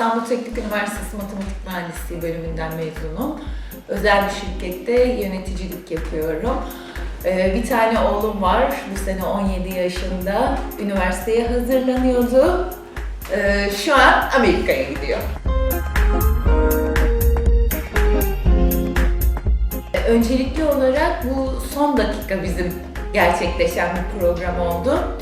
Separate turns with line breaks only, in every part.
İstanbul Teknik Üniversitesi Matematik Mühendisliği bölümünden mezunum. Özel bir şirkette yöneticilik yapıyorum. Ee, Bir tane oğlum var, bu sene 17 yaşında. Üniversiteye hazırlanıyordu. Ee, Şu an Amerika'ya gidiyor. Öncelikli olarak bu son dakika bizim gerçekleşen bir program oldu.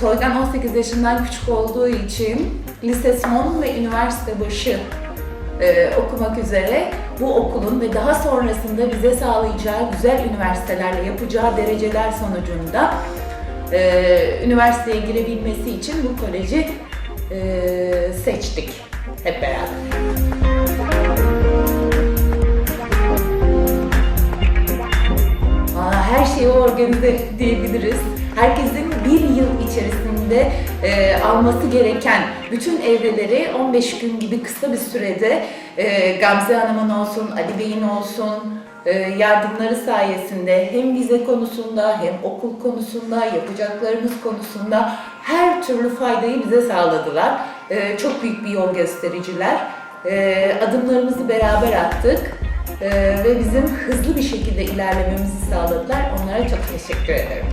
Toygan 18 yaşından küçük olduğu için lise son ve üniversite başı e, okumak üzere bu okulun ve daha sonrasında bize sağlayacağı güzel üniversitelerle yapacağı dereceler sonucunda e, üniversiteye girebilmesi için bu koleji e, seçtik hep beraber. Şeyi organize diyebiliriz. Herkesin bir yıl içerisinde e, alması gereken bütün evreleri 15 gün gibi kısa bir sürede e, Gamze Hanım'ın olsun, Ali Bey'in olsun e, yardımları sayesinde hem vize konusunda hem okul konusunda, yapacaklarımız konusunda her türlü faydayı bize sağladılar. E, çok büyük bir yol göstericiler. E, adımlarımızı beraber attık. Ee, ve bizim hızlı bir şekilde ilerlememizi sağladılar. Onlara çok teşekkür ederim.